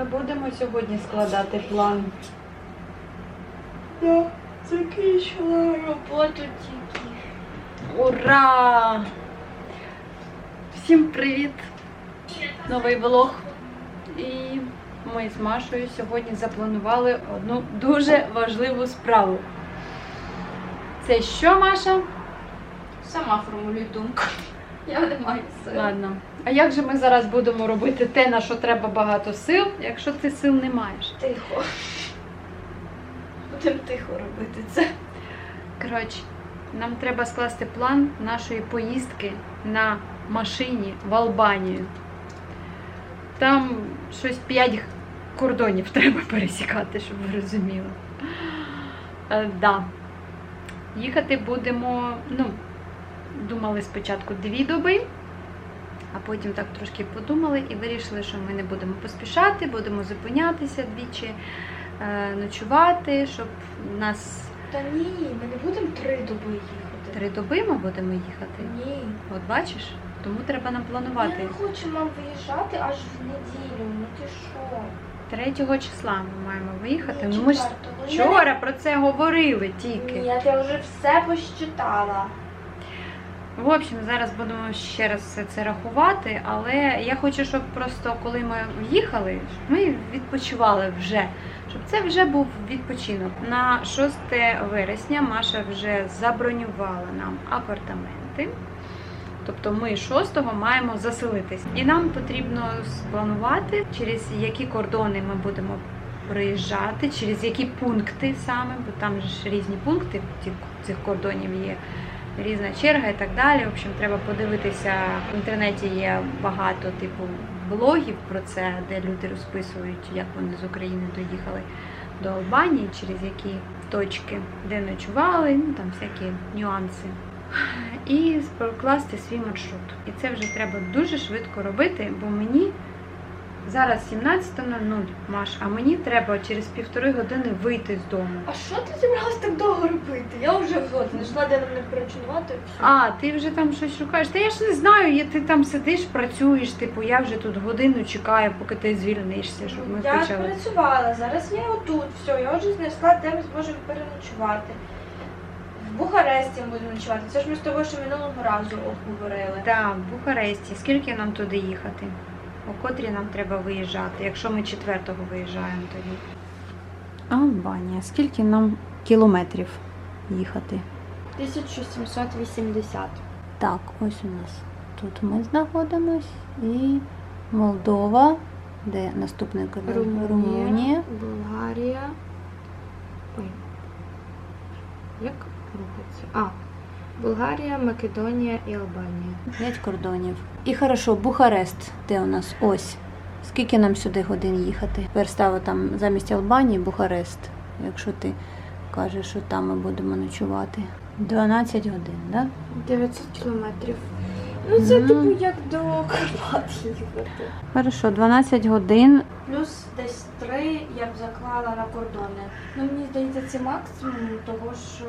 ми будемо сьогодні складати план. Я закінчила роботу тільки. Ура! Всім привіт! Новий влог. І ми з Машою сьогодні запланували одну дуже важливу справу. Це що, Маша? Сама формулюй думку. Я не маю сил. Ладно. А як же ми зараз будемо робити те, на що треба багато сил, якщо ти сил не маєш? Тихо. Будемо тихо робити це. Коротше, нам треба скласти план нашої поїздки на машині в Албанію. Там щось 5 кордонів треба пересікати, щоб ви розуміли. Е, да. Їхати будемо, ну, думали спочатку дві доби, а потім так трошки подумали і вирішили, що ми не будемо поспішати, будемо зупинятися двічі, е, ночувати, щоб нас Та ні, ми не будемо три доби їхати. Три доби ми будемо їхати. Ні. От бачиш? Тому треба нам Я планувати. не хочу виїжджати аж в неділю. Ну ти що? 3 числа ми маємо виїхати. Ні, Ну ми ж четвертого. вчора про це говорили Ні, тільки. я вже все посчитала. В общем, зараз будемо ще раз все це рахувати, але я хочу, щоб просто коли ми їхали, ми відпочивали вже. Щоб це вже був відпочинок. На 6 вересня Маша вже забронювала нам апартаменти. Тобто ми 6-го маємо заселитись. І нам потрібно спланувати, через які кордони ми будемо проїжджати, через які пункти саме, бо там ж різні пункти цих кордонів є. Різна черга і так далі. В общем, треба подивитися. В інтернеті є багато типу блогів про це, де люди розписують, як вони з України доїхали до Албанії, через які точки, де ночували, ну там всякі нюанси і прокласти свій маршрут. І це вже треба дуже швидко робити, бо мені зараз 17.00, Маш, а мені треба через півтори години вийти з дому. А що ти зібралась так довго робити? Я вже знайшла, де нам не перечинувати. А, ти вже там щось шукаєш. Та я ж не знаю, я- ти там сидиш, працюєш, типу, я вже тут годину чекаю, поки ти звільнишся, щоб ми я почали. працювала, зараз я отут. Все, я вже знайшла, де ми зможемо переночувати. В Бухаресті ми будемо ночувати. Це ж ми з тобою ще минулого разу обговорили. Так, в Бухаресті. Скільки нам туди їхати? О котрі нам треба виїжджати, якщо ми четвертого виїжджаємо тоді. Албанія. Скільки нам кілометрів їхати? 1780. Так, ось у нас тут ми знаходимось і Молдова, де наступний кордон? Румунія. Болгарія. Ой. Як рухається? А. Болгарія, Македонія і Албанія. П'ять кордонів. І хорошо, Бухарест, де у нас ось. Скільки нам сюди годин їхати? Тепер ставимо там замість Албанії Бухарест, якщо ти кажеш, що там ми будемо ночувати. 12 годин, так? 900 кілометрів. Ну це Мгм. типу як до Карпат їхати. Хорошо, 12 годин. Плюс десь три я б заклала на кордони. Ну мені здається, це максимум, того що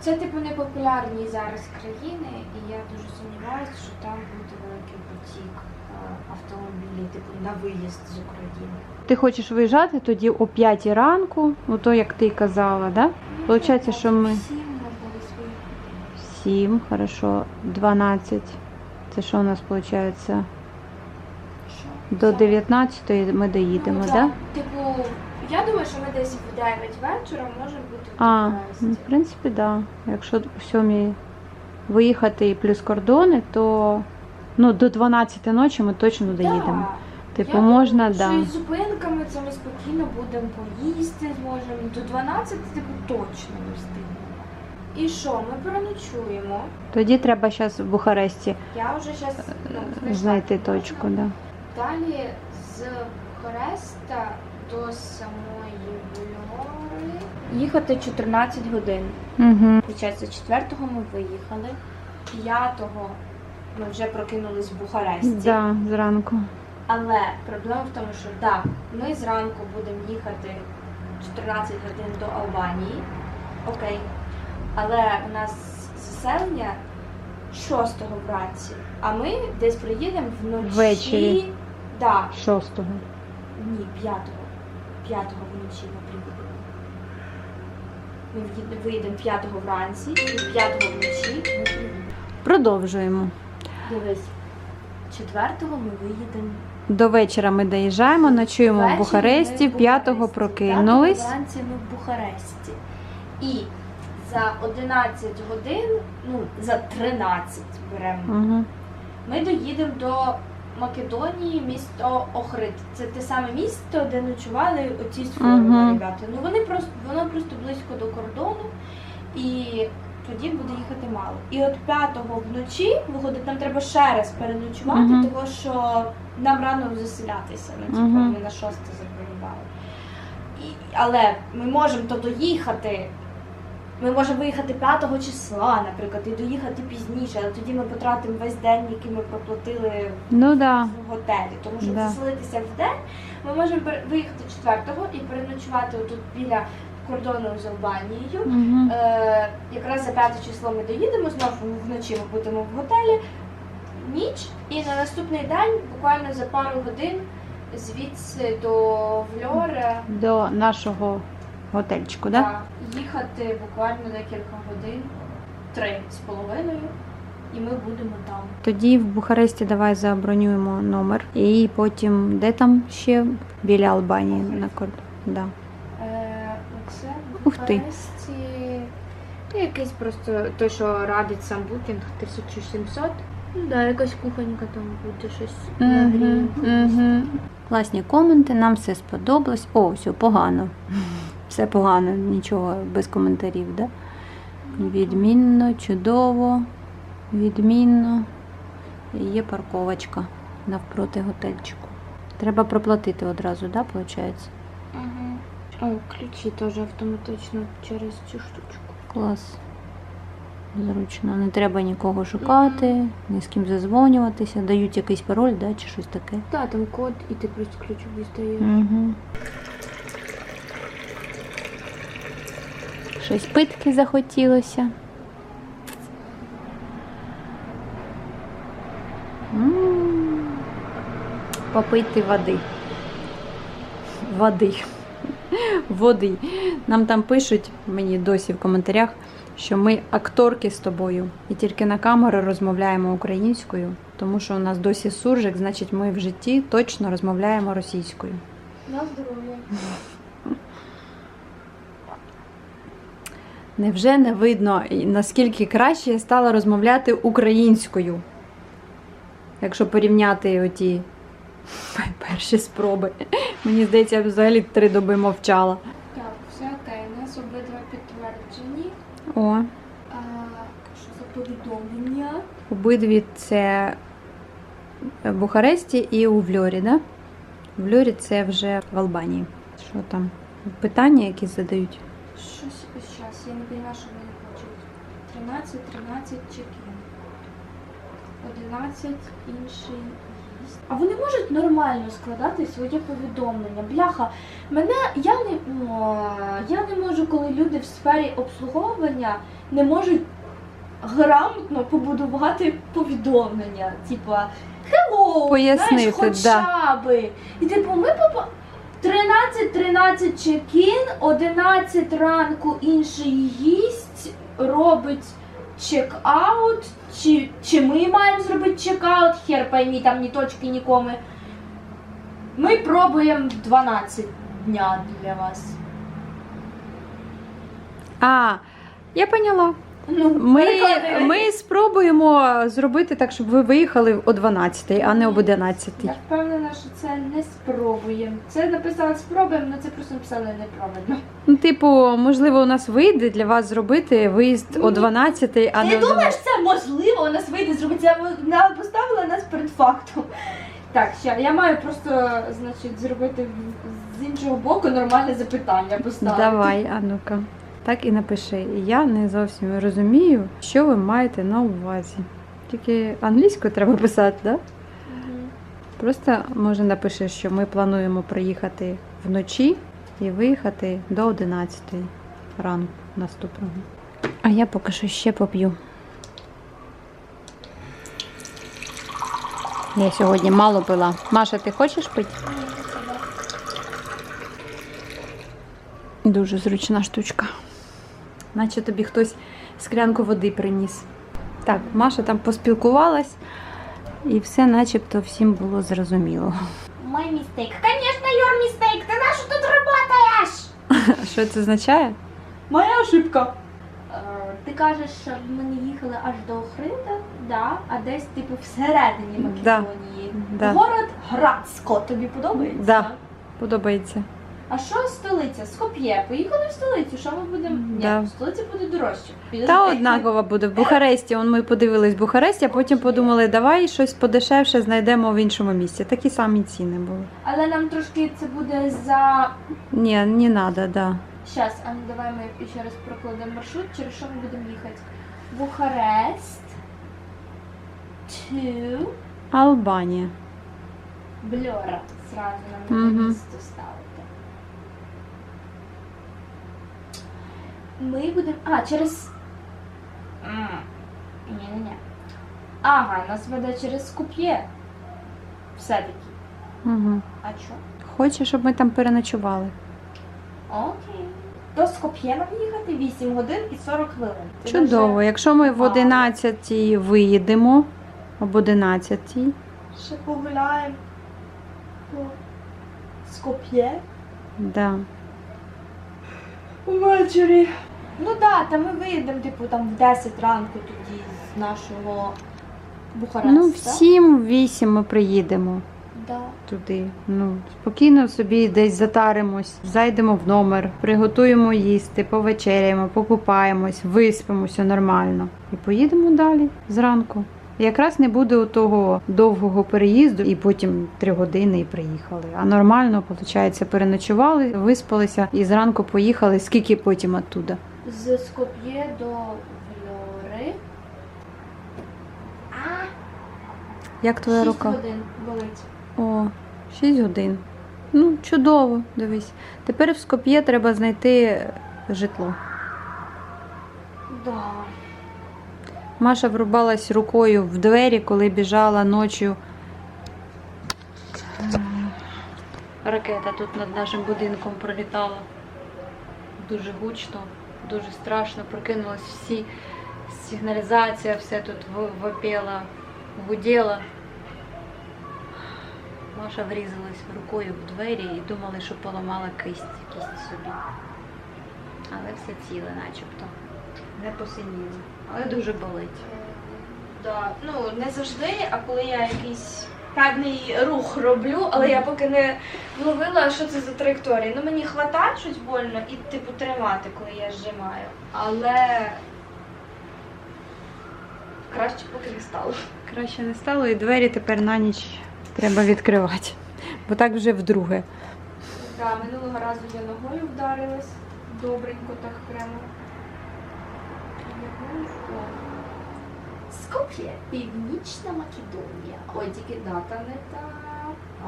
це типу непопулярні зараз країни, і я дуже сумніваюся, що там буде великий потік е, автомобілів, типу на виїзд з України. Ти хочеш виїжджати тоді о 5 ранку, ну то як ти казала, да? Получається, що ми всі можна виїхати. 7, хорошо, 12. Це що у нас виходить? До Це- 19 ми доїдемо, ну, так. Да? Типу, я думаю, що ми десь в 9 вечора можемо бути в А, ну, в принципі, так. Да. Якщо о 7 виїхати і плюс кордони, то ну, до 12 ночі ми точно доїдемо. Да. Типу, Я можна, думаю, да. що із зупинками це ми спокійно будемо поїсти, зможемо. До 12, типу, точно не встигнемо. І що, ми переночуємо. Тоді треба зараз в Бухаресті Я вже зараз ну, знайшла знайти точку, да. Далі з Бухареста до самої Вольори. Їхати 14 годин. Угу. Получається, 4-го ми виїхали, 5-го ми вже прокинулись в Бухаресті. Да, зранку. Але проблема в тому, що так, ми зранку будемо їхати 14 годин до Албанії. Окей. Але у нас заселення 6-го вранці, а ми десь приїдемо вночі. Ввечері. Да, 6-го. ні, п'ятого. П'ятого вночі приїдемо. Ми виїдемо п'ятого вранці, і п'ятого вночі ми приїдемо. Продовжуємо. Дивись, четвертого ми виїдемо. До вечора ми доїжджаємо, ночуємо в Бухаресті, ми в п'ятого Бухаресті. прокинулись. П'ятого вранці ми в Бухаресті. І за 11 годин, ну за 13 беремо. Угу. Ми доїдемо до Македонії, місто Охрид. Це те саме місто, де ночували оці з форуми Мгм. ребята. Ну вони просто воно просто близько до кордону, і тоді буде їхати мало. І от п'ятого вночі виходить, нам треба ще раз переночувати, Мгм. тому що нам рано заселятися. Ну, типу, Мгм. ми на шосте забронювали. І, але ми можемо то доїхати. Ми можемо виїхати 5 числа, наприклад, і доїхати пізніше, але тоді ми потратимо весь день, який ми проплатили Ну да. в готелі. Тому що Да. заселитися в день ми можемо виїхати 4-го і переночувати тут біля кордону з Албанією. Угу. Е, якраз за 5 число ми доїдемо, знову вночі ми будемо в готелі. Ніч, і на наступний день, буквально за пару годин, звідси до Вльора До нашого готельчику, да? та, їхати буквально декілька годин, три з половиною, і ми будемо там. Тоді в Бухаресті давай забронюємо номер. І потім, де там ще? Біля Албанії на кордоні. Да. Е, оце в Ух ти. Бухаресті. Якийсь просто той, що радить сам букінг 1700. Ну да, якась кухонька там буде щось Угу, угу. Класні коменти, нам все сподобалось. О, все погано. Все погано, нічого без коментарів, да? Відмінно, чудово, відмінно. І є парковочка навпроти готельчику. Треба проплатити одразу, да, виходить? Угу. О, ключі теж автоматично через цю штучку. Клас. Зручно. Не треба нікого шукати, ні з ким зазвонюватися. Дають якийсь пароль, да, чи щось таке. Так, там код, і ти просто ключ. Угу. Щось питки захотілося. М. Попити води. Води. Води. Нам там пишуть, мені досі в коментарях, що ми акторки з тобою і тільки на камеру розмовляємо українською, тому що у нас досі суржик, значить ми в житті точно розмовляємо російською. На здоров'я. Невже не видно, наскільки краще я стала розмовляти українською? Якщо порівняти оті перші спроби. Мені здається, я взагалі три доби мовчала. Так, все окей, у нас обидва підтверджені. О, А, що за повідомлення? обидві це в Бухаресті і у Вльорі, да? В Вльорі це вже в Албанії. Що там? Питання якісь задають? Щось я не розумію, що вони хочуть. 13, 13 чекін. 11 інший гість. А вони можуть нормально складати своє повідомлення. Бляха, мене я не о, я не можу, коли люди в сфері обслуговування не можуть грамотно побудувати повідомлення. Типа hello, Пояснити, знаєш, да. би. І типу, ми попа. 13 13 чекін, 11 ранку інший гість робить чек-аут. Чи, чи ми маємо зробити чек-аут? Хер поймі, там ні точки, ні коми. Ми пробуємо 12 дня для вас. А, я поняла. Ну, Ми, переклади. ми спробуємо зробити так, щоб ви виїхали о 12, а не об 11. Я впевнена, що це не спробуємо. Це написали спробуємо, але це просто написали неправильно. Ну, типу, можливо, у нас вийде для вас зробити виїзд о Ні. 12, а не Ти о думаєш, 12. це можливо? У нас вийде зробити. Це вона поставила нас перед фактом. Так, ще я маю просто, значить, зробити з іншого боку нормальне запитання поставити. Давай, а ну-ка. Так і напиши. Я не зовсім розумію, що ви маєте на увазі. Тільки англійською треба писати, так? Да? Мгм. Просто може напиши, що ми плануємо приїхати вночі і виїхати до 11 ранку наступного. А я поки що ще поп'ю. Я сьогодні мало пила. Маша, ти хочеш пити? Дуже зручна штучка. Наче тобі хтось склянку води приніс. Так, Маша там поспілкувалась, і все начебто всім було зрозуміло. My mistake. Конечно, your mistake. Ти на що тут работаєш? Що це означає? Моя ошибка. Ти кажеш, що ми не їхали аж до Охрида, да, а десь типу всередині. Македонії. Да. Город Градсько. Тобі подобається? Да. Подобається. А що столиця? Скоп'є. Поїхали в столицю. Що ми будемо? Да. Ні, в столиці буде дорожче. Та Підожди. однаково буде в Бухаресті. Он ми подивились в Бухаресті, а потім подумали, давай щось подешевше знайдемо в іншому місці. Такі самі ціни були. Але нам трошки це буде за. Ні, не треба, да. Щас, а ну давай ми ще раз прокладемо маршрут, через що ми будемо їхати. Бухарест. To Албанія. Бльора. Зразу нам Мгм. на місто ставити. Ми будемо. А, через. Ні-ні-ні. Ага, нас веде через Скуп'є. Все-таки. Угу. А що? Хоче, щоб ми там переночували. Окей. До Скоп'є нам їхати 8 годин і 40 хвилин. Це Чудово. вже Якщо ми в Вау. 11 виїдемо, об 11, Ще погуляємо по Скоп'є. да. Увечері. Ну да, та ми виїдемо, типу, там в 10 ранку тоді з нашого Бухареста. Ну, в 7-8 ми приїдемо Да. туди. Ну, спокійно собі десь затаримось, зайдемо в номер, приготуємо їсти, повечеряємо, покупаємось, виспимося нормально. І поїдемо далі зранку. Якраз не буде у того довгого переїзду, і потім три години і приїхали. А нормально, виходить, переночували, виспалися і зранку поїхали. Скільки потім оттуда? З Скоп'є до Вльори. А, Як твоя 6 рука? годин болить. О, 6 годин. Ну, чудово, дивись. Тепер в Скоп'є треба знайти житло. Да. Маша врубалась рукою в двері, коли біжала ночі. Ракета тут над нашим будинком пролітала. Дуже гучно, дуже страшно. Прокинулась всі сигналізація, все тут вопела, гуділа. Маша врізалась рукою в двері і думали, що поламала кисть, кість собі. Але все ціле, начебто. Не посиніло. Але дуже болить. Да. Ну, не завжди, а коли я якийсь певний рух роблю, але я поки не вловила, що це за траєкторія. Ну мені хватає щось больно і типу тримати, коли я зжимаю. Але краще поки не стало. Краще не стало, і двері тепер на ніч треба відкривати. Бо так вже вдруге. Да, минулого разу я ногою вдарилась. Добренько так прямо. Скоп'є, Північна Македонія. Ой, тільки дата не та.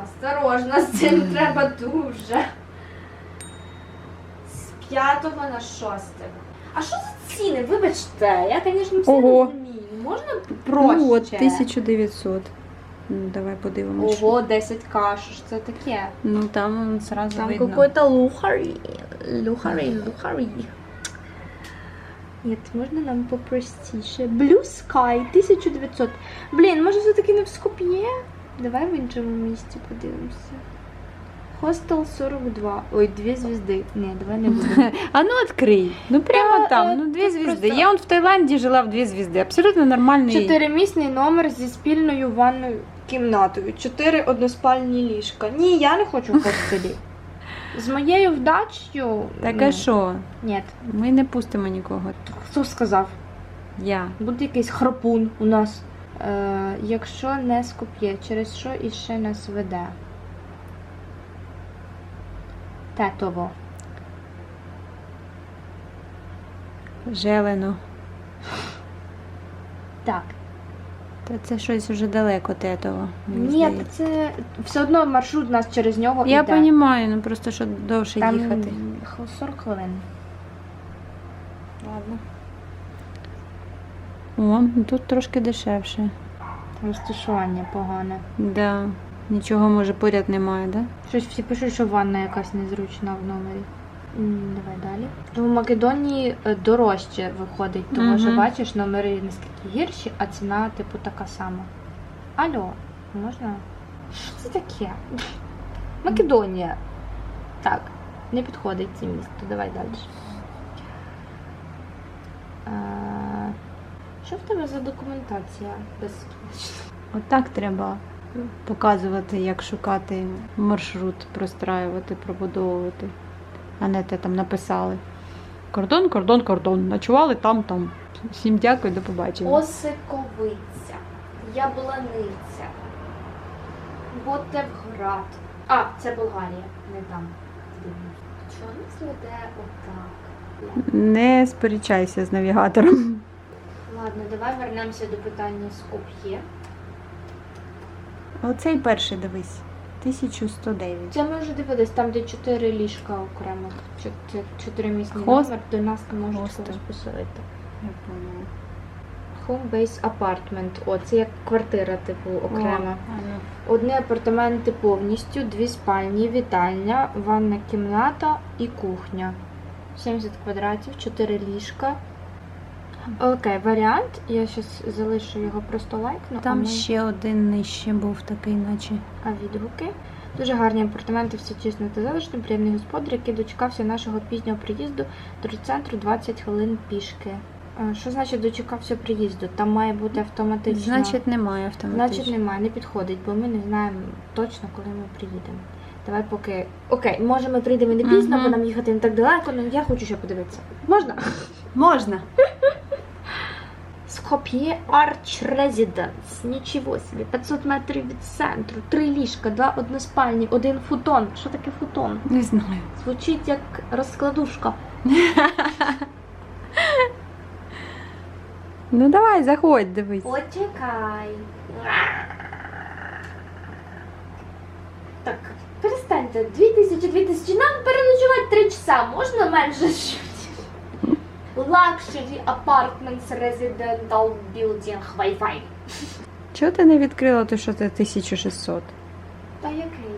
Осторожно, з цим треба дуже. З 5 на 6. А що за ціни? Вибачте, я, звісно, все Ого. розумію. Можна проще? Ну, от 1900. Ну, давай подивимося. Ого, 10к, що ж це таке? Ну там зразу Там видно. какой-то лухари. Лухари, лухари. Нет, можна нам попростіше. Blue Sky 1900. Блін, може все-таки не в Скоп'є? Давай в іншому місці подивимося. Hostel 42. Ой, дві звізди. Ні, давай не будемо. А ну відкрий. Ну прямо Та, там, е, ну дві тут звізди. просто- Я он в Таїланді жила в дві звізди. Абсолютно нормальний. Чотиримісний номер зі спільною ванною кімнатою. Чотири односпальні ліжка. Ні, я не хочу в хостелі. З моєю вдачею. Таке ні. що? Ні. Ми не пустимо нікого. Хто сказав? Я. Буде якийсь храпун у нас. Е, якщо не скоп'є, через що іще нас веде? Тетово. Желено. Так. Та це щось уже далеко тетово. мені Ні, здається. це все одно маршрут у нас через нього Я іде. розумію, ну просто що довше Там їхати. 40 хвилин. Ладно. О, ну тут трошки дешевше. Розташування погане. Да. Нічого може поряд немає, да? Щось всі пишуть, що ванна якась незручна в номері. Давай далі. В Македонії е, дорожче виходить, тому що бачиш, номери наскільки гірші, а ціна типу така сама. Алло, можна? Що це таке? Македонія. Так, не підходить це місто. Давай далі. Е, Що в тебе за документація безпечна? Отак треба показувати, як шукати маршрут, простраювати, пробудовувати. А не те там написали. Кордон, кордон, кордон. Ночували там, там. Всім дякую, до побачення. Осиковиця, Ябланиця, Ботевград. А, це Болгарія, не там. Чого нас веде отак? Не сперечайся з навігатором. Ладно, давай вернемося до питання Скоп'є. Оцей перший дивись. 1109. Це ми вже дивились, там де чотири ліжка окремо. Чот- Чотиримісний Хост- номер, до нас не можуть Хостел. когось поселити. Я поняла. Home Base Apartment. О, це як квартира, типу, окремо. О, а ну. Одні апартаменти повністю, дві спальні, вітальня, ванна кімната і кухня. 70 квадратів, 4 ліжка. Окей, варіант. Я зараз залишу його просто лайкну. а Там ми- ще один нижче був такий, наче. А відгуки. Дуже гарні апартаменти, все чесно та залишно, приємний господар, який дочекався нашого пізнього приїзду до центру 20 хвилин пішки. Що значить дочекався приїзду? Там має бути автоматично. Значить, немає автоматично. Значить, немає, не підходить, бо ми не знаємо точно, коли ми приїдемо. Давай поки. Окей, може ми прийдемо не пізно, бо нам їхати не так далеко, але я хочу ще подивитися. Можна? Можна. Скоп'є Арч Резиденс. Нічого собі. 500 метрів від центру, три ліжка, два односпальні, один футон. Що таке футон? Не знаю. Звучить як розкладушка. Ну давай, заходь, дивись. Почекай. Так, перестаньте. 2000, 2000. Нам переночувати 3 часа. Можна менше? Luxury Apartments Residential Building Wi-Fi. Чого ти не відкрила то, що це 1600? Та який?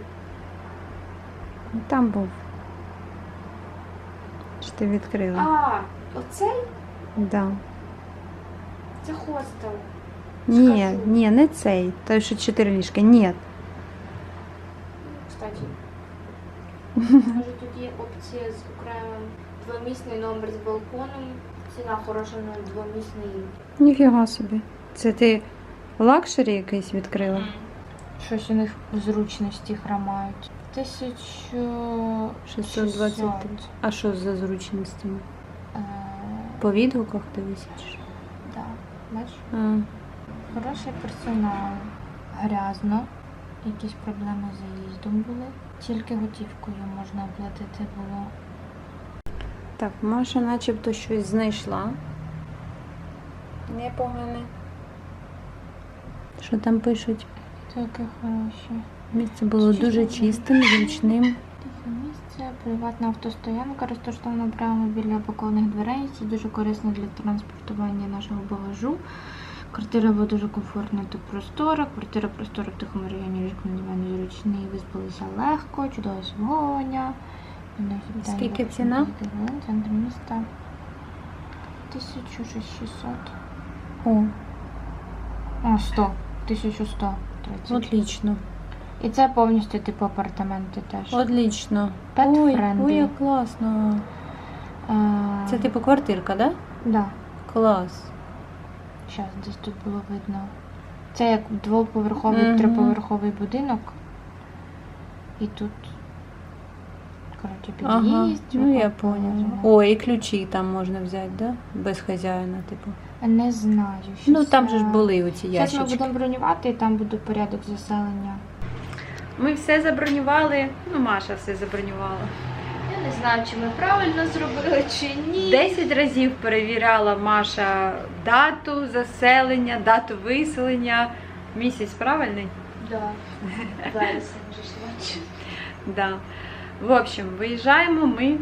Там був. Що ти відкрила? А, оцей? Да. Це хостел. Ні, Скажу. ні, не цей. Той, що 4 ліжка. Ні. Кстати. Може тут є опція з окремим двомісний номер з балконом. Ціна хороша на двомісний. Ніфіга собі. Це ти лакшері якийсь відкрила? Щось у них зручності хромають. 1620. 620. А що за зручностями? Е, По відгуках дивись? да. Бачиш? А, Хороший персонал. Грязно. Якісь проблеми з заїздом були. Тільки готівкою можна оплатити було. Так, Маша начебто щось знайшла. Непогане. Що там пишуть? Таке хороше. Місце було дуже чистим, зручним. Тихе місце, приватна автостоянка розташована прямо біля бокових дверей. Це дуже корисно для транспортування нашого багажу. Квартира була дуже комфортна та простора. Квартира простора в тихому районі надзвичайно зручний. Виспалися легко, чудове обслуговування. Скільки ціна? Центр міста. 1600. О, О, 100. 1130. отлично. І це повністю типу апартаменти теж. Отлично. Pet ой, friendly. ой, як класно. Е, Це типу квартирка, да? Да. Клас. Зараз десь тут було видно. Це як двоповерховий, Мгм. триповерховий будинок. І тут, коротше, Ага, ну я поняла. О, і ключі там можна взяти, да? Без хазяїна, типу. Не знаю. Ну там же ж були оці Зараз ми ящички. будемо бронювати, і там буде порядок заселення. Ми все забронювали. Ну, Маша все забронювала. Я не знаю, чи ми правильно зробили, чи ні. Десять разів перевіряла Маша дату заселення, дату виселення. Місяць правильний? Да. Вересень вже ж бачу. Да. В общем, виїжджаємо ми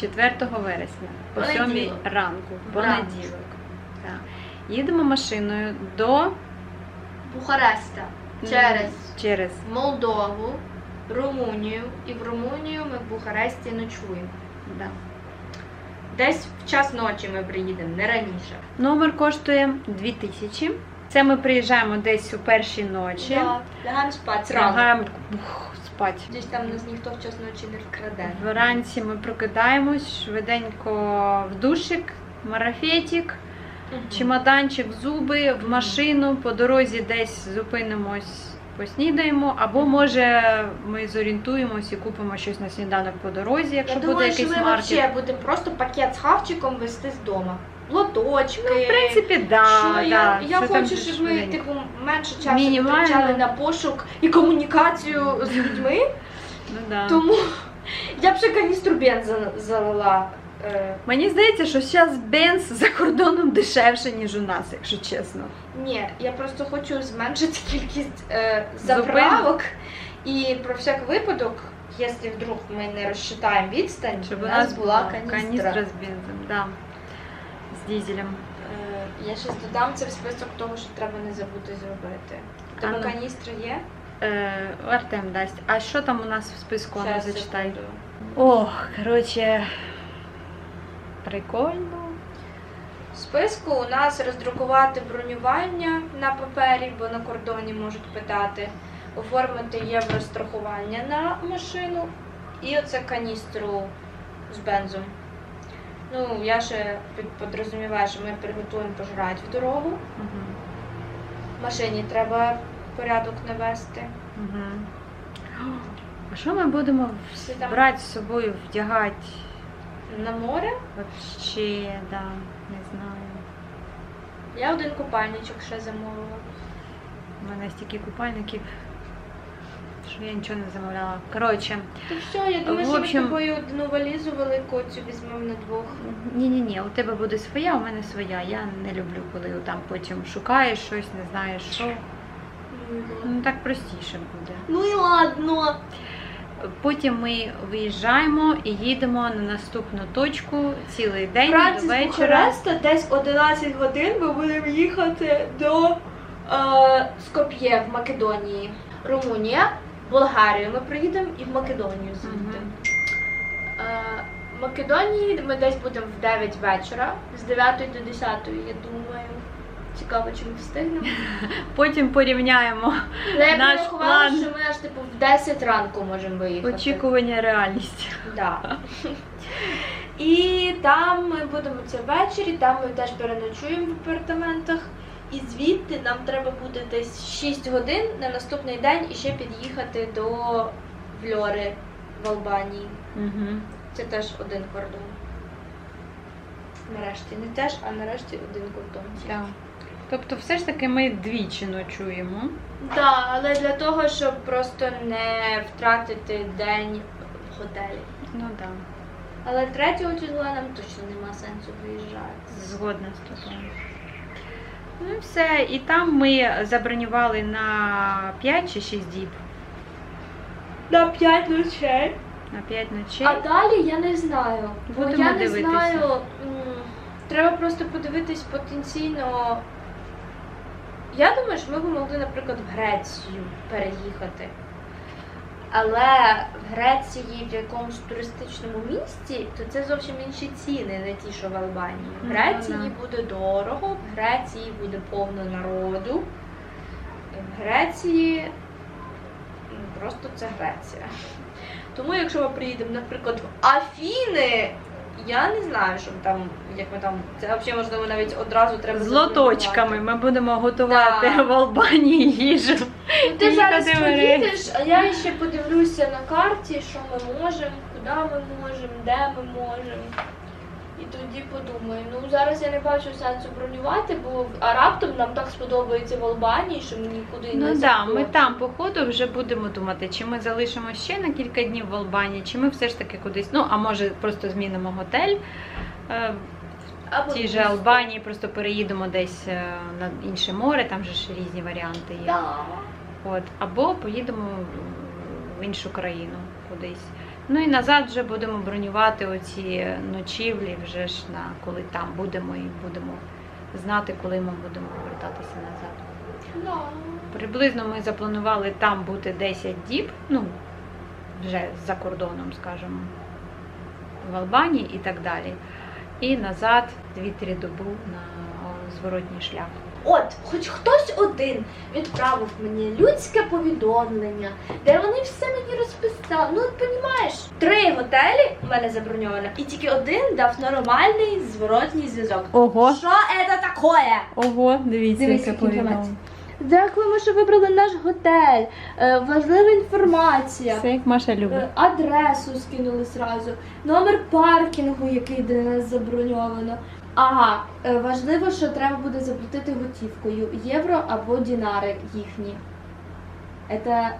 4 вересня о 7 Понеділок. ранку. Понеділок. Так. Їдемо машиною до Бухареста. Через через Молдову, Румунію. І в Румунію ми в Бухаресті ночуємо. Да. Десь в час ночі ми приїдемо, не раніше. Номер коштує 2000. Це ми приїжджаємо десь у першій ночі. Да, Лягаємо спати. Лягаємо спать. Десь там нас ніхто в час ночі не вкраде. Вранці ми прокидаємось, швиденько в душик, марафетик, чемоданчик, зуби, в машину, по дорозі десь зупинимось, поснідаємо, або може ми зорієнтуємось і купимо щось на сніданок по дорозі, якщо Я буде думаю, що якийсь ми маркет. взагалі будемо просто пакет з хавчиком вести з дому. Лоточки. Ну, В принципі, да, що да. я, я Що там хочу, щоб ми швиденько. типу менше часу Мінімально. витрачали на пошук і комунікацію з людьми. Ну, да. Тому я б ще каністру бенза залила. Е, Мені здається, що зараз бенз за кордоном дешевше, ніж у нас, якщо чесно. ні, я просто хочу зменшити кількість е, заправок і про всяк випадок, якщо вдруг ми не розчитаємо відстань, Щоб у нас була каністра. з бензом, да. Дізелем. Е, Я ще додам це в список того, що треба не забути зробити. Тебе ну. каністра є? Е, Артем дасть. А що там у нас в списку? Ну, зачитай. Ох, коротше, прикольно. В списку у нас роздрукувати бронювання на папері, бо на кордоні можуть питати, оформити єврострахування на машину і оце каністру з бензом. Ну, я ще під- подрозуміваю, що ми приготуємо пожрати в дорогу. Угу. В машині треба порядок навести. Угу. А що ми будемо там брати з собою, вдягати? на море. Вообще, да, не знаю. Я один купальничок ще замовила. У мене стільки купальників, що я нічого не замовляла. Коротше, То все, я думаю, В що общем- ми з тобою одну валізу велику цю візьмемо на двох. ні-ні-ні, у тебе буде своя, у мене своя. Я не люблю, коли там потім шукаєш щось, не знаєш що. Ну так простіше буде. Ну і ладно. Потім ми виїжджаємо і їдемо на наступну точку цілий день Вранці до з вечора. Бухареста десь 11 годин ми будемо їхати до е, Скоп'є в Македонії. Румунія, Болгарію ми приїдемо і в Македонію звідти. Е, в Македонії ми десь будемо в 9 вечора, з 9 до 10, я думаю. Цікаво, чи ми встигнемо. Потім порівняємо Але я Наш порахувала, план. що ми аж типу в 10 ранку можемо виїхати. очікування реальність. Да. І там ми будемо це ввечері, там ми теж переночуємо в апартаментах. І звідти нам треба буде десь 6 годин на наступний день і ще під'їхати до Вльори в Албанії. Угу. Це теж один кордон. Нарешті не теж, а нарешті один кордон. Так. Тобто, все ж таки ми двічі ночуємо. Так, але для того, щоб просто не втратити день в готелі. Ну так, Але 3 числа нам точно нема сенсу виїжджати. згодна з тобою. Ну і все. І там ми забронювали на 5 чи 6 діб. На 5 ночей. На 5 ночей. А далі я не знаю. Бо Будемо я не дивитися. знаю. Треба просто подивитись потенційно. Я думаю, що ми б могли, наприклад, в Грецію переїхати. Але в Греції в якомусь туристичному місті, то це зовсім інші ціни, не ті, що в Албанії. В Ну, Греції буде дорого, в Греції буде повно народу. В Греції ну, просто це Греція. Тому якщо ми приїдемо, наприклад, в Афіни, я не знаю, що там, як ми там, це взагалі можливо навіть одразу треба З лоточками ми будемо готувати Да. в Албанії їжу. Ну, ти зараз поїдеш, а я ще подивлюся на карті, що ми можемо, куди ми можемо, де ми можемо. І тоді подумаю. Ну зараз я не бачу сенсу бронювати, бо а раптом нам так сподобається в Албанії, що ми нікуди не Ну так, да, ми там по ходу вже будемо думати, чи ми залишимо ще на кілька днів в Албанії, чи ми все ж таки кудись, ну а може просто змінимо готель. е, Або В тій же. Албанії просто переїдемо десь е, на інше море, там же ж різні варіанти є. Да. От, або поїдемо в іншу країну кудись. Ну і назад вже будемо бронювати оці ночівлі вже ж на коли там будемо і будемо знати, коли ми будемо повертатися назад. Приблизно ми запланували там бути 10 діб, ну вже за кордоном, скажімо. в Албанії і так далі. І назад 2-3 доби на зворотній шлях. От, хоч хтось один відправив мені людське повідомлення, де вони все мені розписали. Ну, понімаєш, три готелі в мене заброньовано, і тільки один дав нормальний зворотній зв'язок. Ого, Що це таке? ого, дивіться, яке повідомлення. Дякуємо, що вибрали наш готель. Е, важлива інформація. Все як Маша любить. Е, Адресу скинули зразу, номер паркінгу, який для нас заброньовано. Ага, е, важливо, що треба буде заплатити готівкою євро або дінари їхні. Це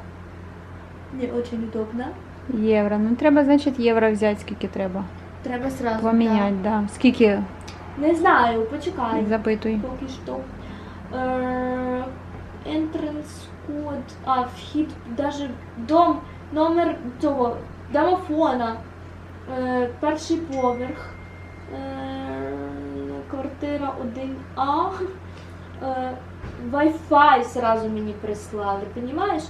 не дуже удобно. Євро. Ну треба, значить, євро взяти, скільки треба. Треба сразу. Поміняти, да. Скільки. Не знаю, почекай. запитуй. Поки що. Е, entrance код, а вхід, даже дом, номер цього домофона, е, перший поверх, е, квартира 1А, е, Wi-Fi сразу мені прислали, понімаєш?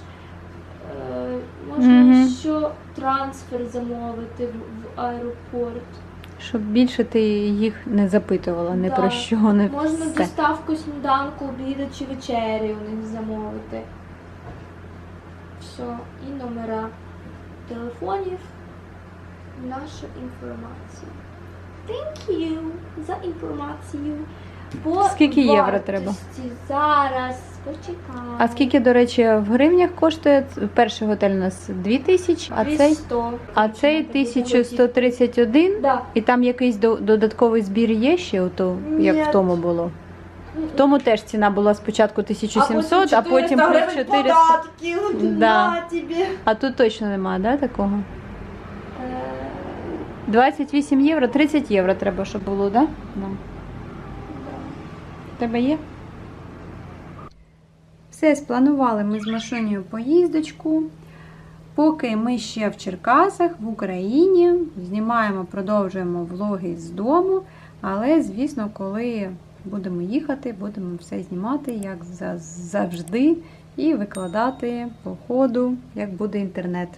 Е, можна Мгм. ще трансфер замовити в, в аеропорт. Щоб більше ти їх не запитувала, не Да. про що, не Можна все. доставку сніданку, обіду чи вечері у них замовити. Все, і номера телефонів, наша інформація. Thank you за інформацію. По Скільки євро треба? Зараз, почекай. А скільки, до речі, в гривнях коштує? Перший готель у нас 2000, а цей, 200. а цей 1131. Да. І там якийсь додатковий збір є ще, ото, як Ні. в тому було. В тому теж ціна була спочатку 1700, а потім плюс 400. податків. Да. На тобі. А тут точно немає, да, такого? Е, 28 євро, 30 євро треба, щоб було, да? Да. В Тебе є? Все, спланували ми з машиною поїздочку. Поки ми ще в Черкасах, в Україні, знімаємо, продовжуємо влоги з дому. Але, звісно, коли будемо їхати, будемо все знімати, як завжди, і викладати по ходу, як буде інтернет.